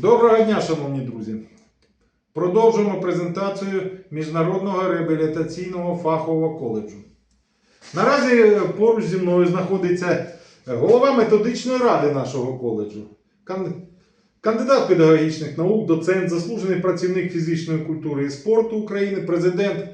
Доброго дня, шановні друзі! Продовжуємо презентацію Міжнародного реабілітаційного фахового коледжу. Наразі е, поруч зі мною знаходиться е, голова методичної ради нашого коледжу, кандидат педагогічних наук, доцент, заслужений працівник фізичної культури і спорту України, президент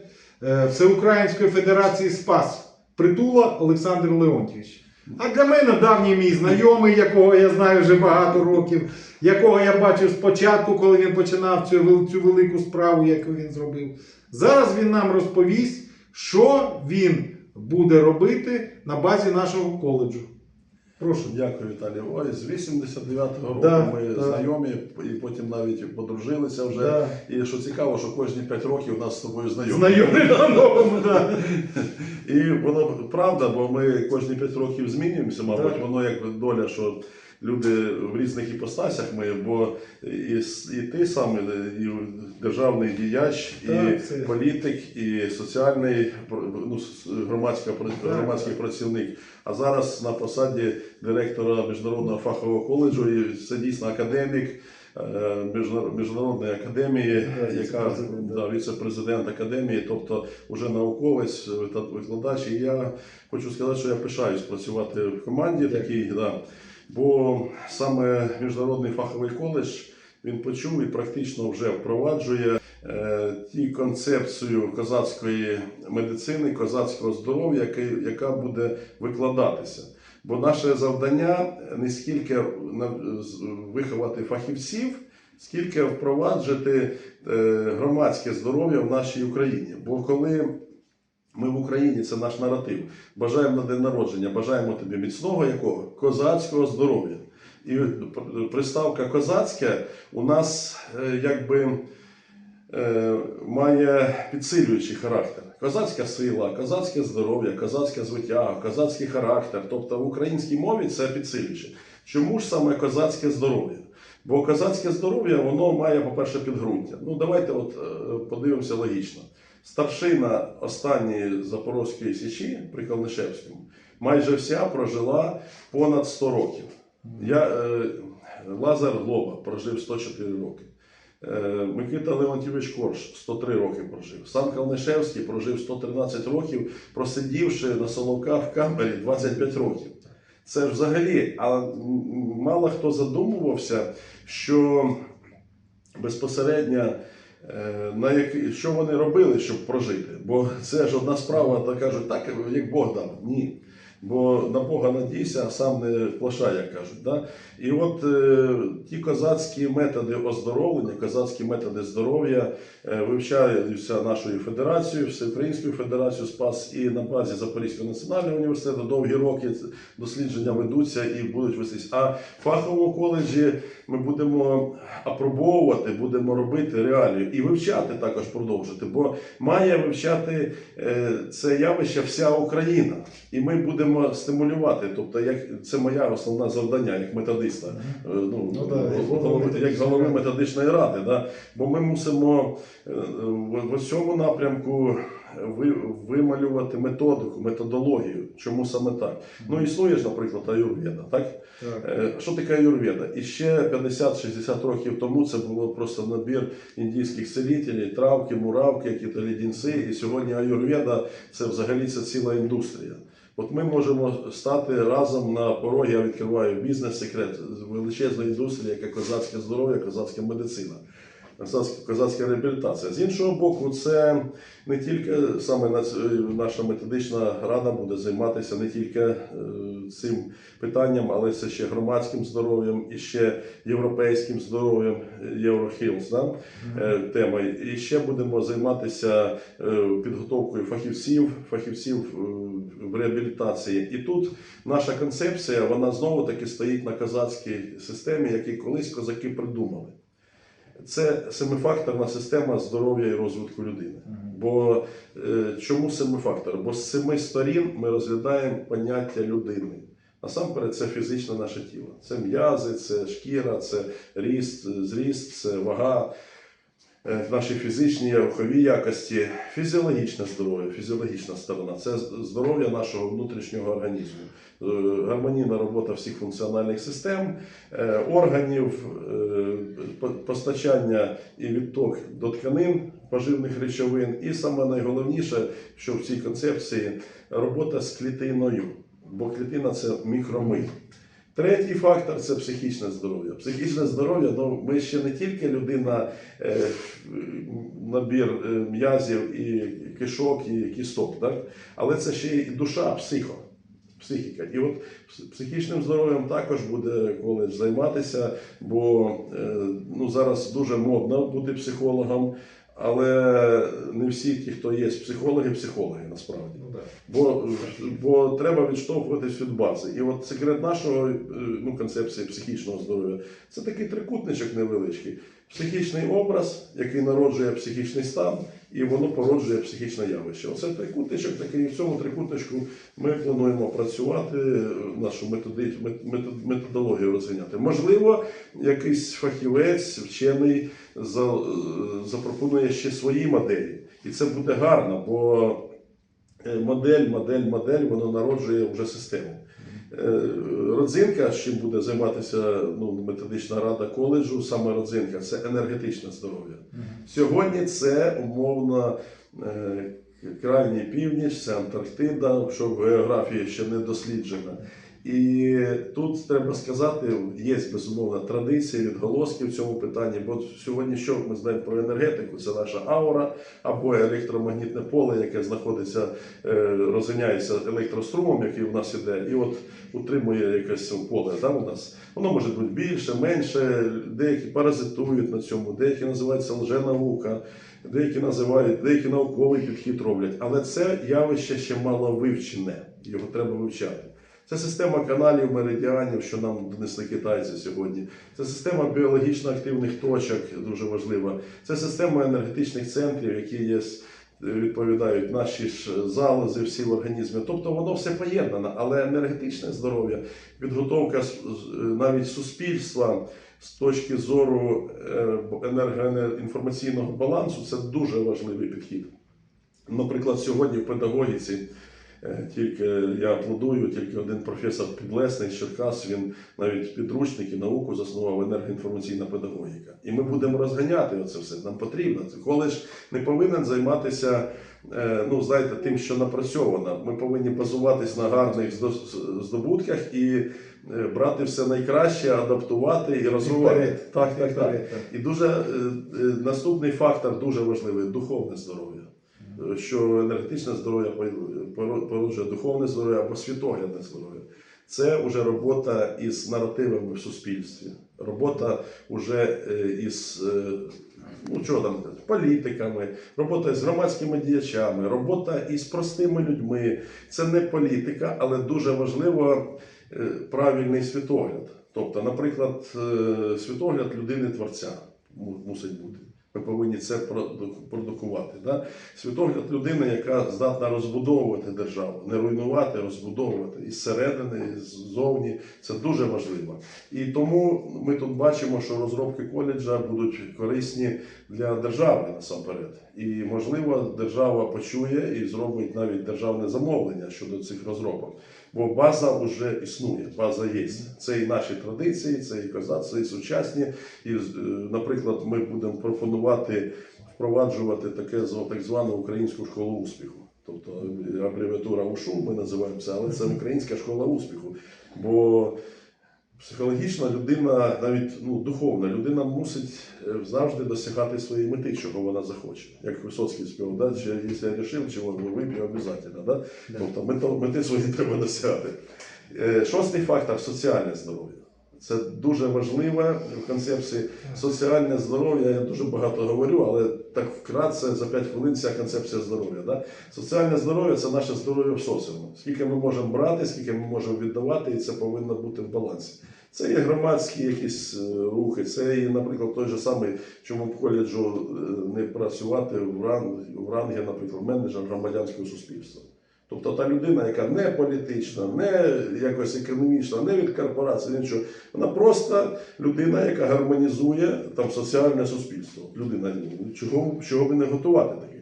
е, Всеукраїнської федерації СПАС Притула Олександр Леонтьович. А для мене давній мій знайомий, якого я знаю вже багато років, якого я бачив спочатку, коли він починав цю, цю велику справу, яку він зробив. Зараз він нам розповість, що він буде робити на базі нашого коледжу. Прошу. Дякую, Віталій. Ой, з 89-го року Да, ми да. знайомі і потім навіть подружилися вже. Да. І що цікаво, що кожні 5 років у нас з тобою знайомі. Знайомі на новому, так. І воно правда, бо ми кожні 5 років змінюємося, мабуть, да. воно як доля, що люди в різних іпостасях ми, бо і, і ти сам, і державний діяч, Так, і це- політик, і соціальний ну, громадська, громадський так. працівник. А зараз на посаді директора міжнародного фахового коледжу і це дійсно академік. е, Міжнародної академії, яка віце-президент, да. да, віце-президент академії, тобто вже науковець, викладач. І я хочу сказати, що я пишаюсь працювати в команді такій, да, бо саме міжнародний фаховий коледж він почув і практично вже впроваджує е, ті концепцію козацької медицини, козацького здоров'я, яка буде викладатися. Бо наше завдання не скільки виховати фахівців, скільки впроваджити е, громадське здоров'я в нашій Україні. Бо коли ми в Україні, це наш наратив, бажаємо на день народження, бажаємо тобі міцного якого? Козацького здоров'я. І приставка козацьке у нас е, якби е, має підсилюючий характер. Козацька сила, козацьке здоров'я, козацька звитяга, козацький характер. Тобто в українській мові це підсилююче. Чому ж саме козацьке здоров'я? Бо козацьке здоров'я воно має, по-перше, підґрунтя. Ну, давайте от е, подивимося логічно. Старшина останньої Запорозької січі при Калнишевському майже вся прожила понад 100 років. Я, е, Лазар Глоба прожив 104 роки. Е, Микита Леонтьович Корж 103 роки прожив. Сам Калнишевський прожив 113 років, просидівши на Соловках в камері 25 років. Це ж взагалі, а мало хто задумувався, що безпосередньо на які, що вони робили, щоб прожити. Бо це ж одна справа, та кажуть, так як Бог дав. Ні. Бо на Бога надійся, а сам не плашай, як кажуть. Да? І от е, ті козацькі методи оздоровлення, козацькі методи здоров'я е, вивчаються нашою федерацією, Всеукраїнською федерацією СПАС і на базі Запорізького національного університету довгі роки дослідження ведуться і будуть вестись. А в фаховому коледжі ми будемо апробовувати, будемо робити реалію і вивчати також продовжити, бо має вивчати е, це явище вся Україна, і ми будемо стимулювати. Тобто, як це моя основне завдання як методиста, е, ну, Ну, да, голови- як голови методичної ради. Да? Бо ми мусимо е, в, в цьому напрямку вималювати методику, методологію. Чому саме так? Ну, існує ж, наприклад, аюрведа, так? Так. Е, Що таке аюрведа? І ще 50-60 років тому це було просто набір індійських целітелів, травки, муравки, які-то лідінці. І сьогодні аюрведа це взагалі це ціла індустрія. От ми можемо стати разом на порогі, я відкриваю бізнес-секрет величезної індустрії, яка козацьке здоров'я, козацька медицина. Козацька, козацька реабілітація. З іншого боку, це не тільки саме наша методична рада буде займатися не тільки е, цим питанням, але це ще громадським здоров'ям і ще європейським здоров'ям, Єврохілс, да? е, тема. І ще будемо займатися е, підготовкою фахівців, фахівців е, в реабілітації. І тут наша концепція, вона знову таки стоїть на козацькій системі, яку колись козаки придумали. Це семифакторна система здоров'я і розвитку людини. Бо е, чому семифактор? Бо з семи сторін ми розглядаємо поняття людини. Насамперед, це фізичне наше тіло. Це м'язи, це шкіра, це ріст, зріст, це вага, наші фізичні рухові якості, фізіологічне здоров'я, фізіологічна сторона це здоров'я нашого внутрішнього організму, Е, гармонійна робота всіх функціональних систем, е, органів, е, постачання і відток до тканин поживних речовин. І саме найголовніше, що в цій концепції робота з клітиною, бо клітина це мікроми. Третій фактор це психічне здоров'я. Психічне здоров'я, ну ми ще не тільки людина, е, набір е, м'язів і кишок і кісток, так? але це ще і душа, психо. Психіка. І от психічним здоров'ям також буде коледж займатися, бо е, ну, зараз дуже модно бути психологом, але не всі ті, хто є психологи, психологи насправді. Ну. Бо, бо треба відштовхуватись від бази. І от секрет нашого е, ну, концепції психічного здоров'я це такий трикутничок невеличкий. Психічний образ, який народжує психічний стан, і воно породжує психічне явище. Оце трикутничок такий, в цьому трикутничку ми плануємо працювати, нашу методологію розвиняти. Можливо, якийсь фахівець, вчений за, запропонує ще свої моделі. І це буде гарно, бо е, модель, модель, модель, воно народжує вже систему. Е, Родзинка, з чим буде займатися ну, методична рада коледжу, саме родзинка це енергетичне здоров'я. Сьогодні це умовно е, крайній північ, це Антарктида, що в географії ще не досліджено. І тут треба сказати, є безумовно традиції, відголоски в цьому питанні. Бо сьогодні що ми знаємо про енергетику? Це наша аура або електромагнітне поле, яке знаходиться, е, розганяється електрострумом, який в нас іде, і от утримує якесь поле да, у нас. Воно може бути більше, менше, деякі паразитують на цьому, деякі називаються лженаука, деякі називають, деякі науковий підхід роблять. Але це явище ще мало вивчене, його треба вивчати. Це система каналів меридіанів, що нам донесли китайці сьогодні. Це система біологічно активних точок, дуже важлива. Це система енергетичних центрів, які є, відповідають наші ж залози всі в організмі. Тобто воно все поєднано, але енергетичне здоров'я, підготовка навіть суспільства з точки зору е, енергоінформаційного балансу це дуже важливий підхід. Наприклад, сьогодні в педагогіці тільки я аплодую, тільки один професор Підлесний з Черкас, він навіть підручник і науку заснував енергоінформаційна педагогіка. І ми будемо розганяти оце все. Нам потрібно. Коледж не повинен займатися, е, ну знаєте, тим, що напрацьовано. Ми повинні базуватись на гарних здобутках і е, брати все найкраще, адаптувати і розвивати. вперед. Так, так, так. Так. І дуже е, е, наступний фактор дуже важливий духовне здоров'я. Е, Що енергетичне здоров'я поро- породжує духовне здоров'я або світоглядне здоров'я. Це вже робота із наративами в суспільстві, робота вже е, із е, ну, що там, політиками, робота з громадськими діячами, робота із простими людьми. Це не політика, але дуже важливо правильний світогляд. Тобто, наприклад, світогляд людини-творця мусить бути. Ми повинні це проду- продукувати. Да? Світогляд людини, яка здатна розбудовувати державу, не руйнувати, розбудовувати і зсередини, ззовні. Це дуже важливо. І тому ми тут бачимо, що розробки коледжа будуть корисні для держави насамперед. І можливо, держава почує і зробить навіть державне замовлення щодо цих розробок. Бо база вже існує, база є. Це і наші традиції, це і козацтво, і сучасні. І, е, наприклад, ми будемо пропонувати впроваджувати таке так звану українську школу успіху. Тобто е, абревіатура УШУ ми називаємося, але це українська школа успіху. Бо психологічна людина, навіть ну, духовна людина мусить е, завжди досягати своєї мети, чого вона захоче. Як Висоцький спів, да? Чи, якщо я рішив, чого вип'ю обов'язково. Да? Тобто мети, мети свої треба досягати. Е, Шостий фактор соціальне здоров'я. Це дуже важливе в концепції соціальне здоров'я. Я дуже багато говорю, але так вкратце за 5 хвилин ця концепція здоров'я. Да? Соціальне здоров'я це наше здоров'я в соціумі. Скільки ми можемо брати, скільки ми можемо віддавати, і це повинно бути в балансі. Це є громадські якісь е, рухи, це і, наприклад, той же самий, чому в коледжу е, не працювати в ранг, в рангі, наприклад, менеджер громадянського суспільства. Тобто та людина, яка не політична, не якось економічна, не від корпорації, нічого. Вона просто людина, яка гармонізує там соціальне суспільство. Людина, чого, чого би не готувати таке.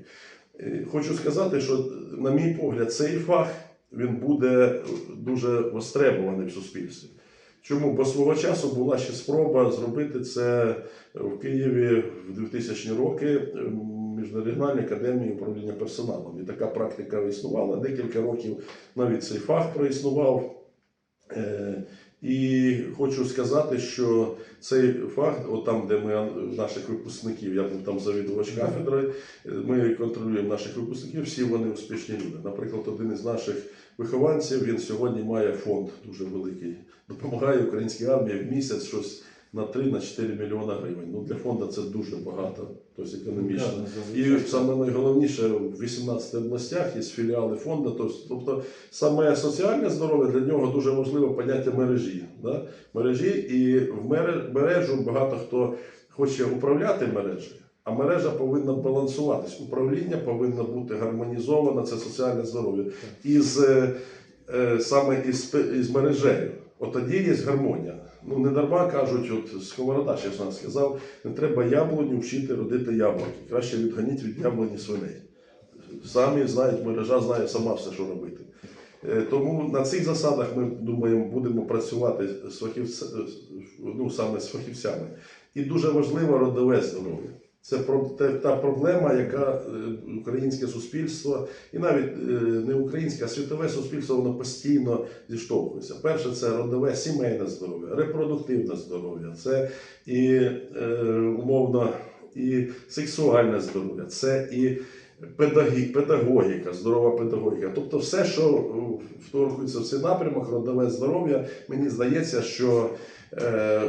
Е, Хочу сказати, що, на мій погляд, цей фах він буде дуже востребований в суспільстві. Чому? Бо свого часу була ще спроба зробити це в Києві в 2000 роки Міжрегіональній академії управління персоналом. І така практика існувала. Декілька років навіть цей фах проіснував. Е, І хочу сказати, що цей фах, от там, де ми наших випускників, я був там завідувач кафедри, е, ми контролюємо наших випускників, всі вони успішні люди. Наприклад, один із наших вихованців він сьогодні має фонд дуже великий, допомагає українській армії в місяць щось на 3-4 мільйона гривень. Ну для фонду це дуже багато, тобто економічно. І саме найголовніше в 18 областях є філіали фонду. Тобто, тобто саме соціальне здоров'я для нього дуже важливе поняття мережі. Да? Мережі і в мере- мережу багато хто хоче управляти мережею. А мережа повинна балансуватись. Управління повинно бути гармонізоване, це соціальне здоров'я. Із, е, саме із, із мережею. От тоді є гармонія. Ну, не дарма кажуть, от Сковорода ще ж нас сказав, не треба яблуню вчити родити яблуки. Краще відганіть від яблуні свиней. Самі знають, мережа знає сама все, що робити. Е, Тому на цих засадах ми думаємо, будемо працювати з фахівця, ну, саме з фахівцями. І дуже важливо родове здоров'я. Це та проблема, яка е, українське суспільство, і навіть е, не українське, а світове суспільство, воно постійно зіштовхується. Перше, це родове сімейне здоров'я, репродуктивне здоров'я, це і е, умовно і сексуальне здоров'я, це і педагогіка, здорова педагогіка. Тобто все, що е, вторгується в цей напрямок, родове здоров'я, мені здається, що е,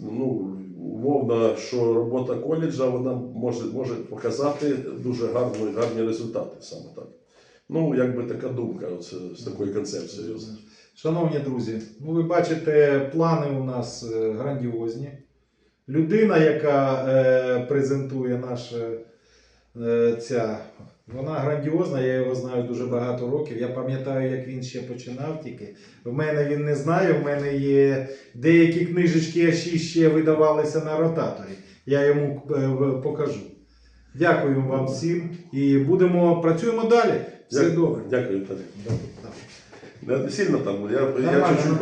ну, умовно, що робота коледжа вона може, може показати дуже гарні, гарні результати саме так. Ну, якби така думка оце, з такою концепцією. Шановні друзі, ну ви бачите, плани у нас е, грандіозні. Людина, яка е, презентує наша е, ця, вона грандіозна, я його знаю дуже багато років. Я пам'ятаю, як він ще починав тільки. В мене він не знає, в мене є деякі книжечки, які ще видавалися на ротаторі. Я йому е, покажу. Дякую вам всім і будемо працюємо далі. Все Дякую. добре. Дякую, Віталій. Добре, так. Не сильно там, я, я чуть-чуть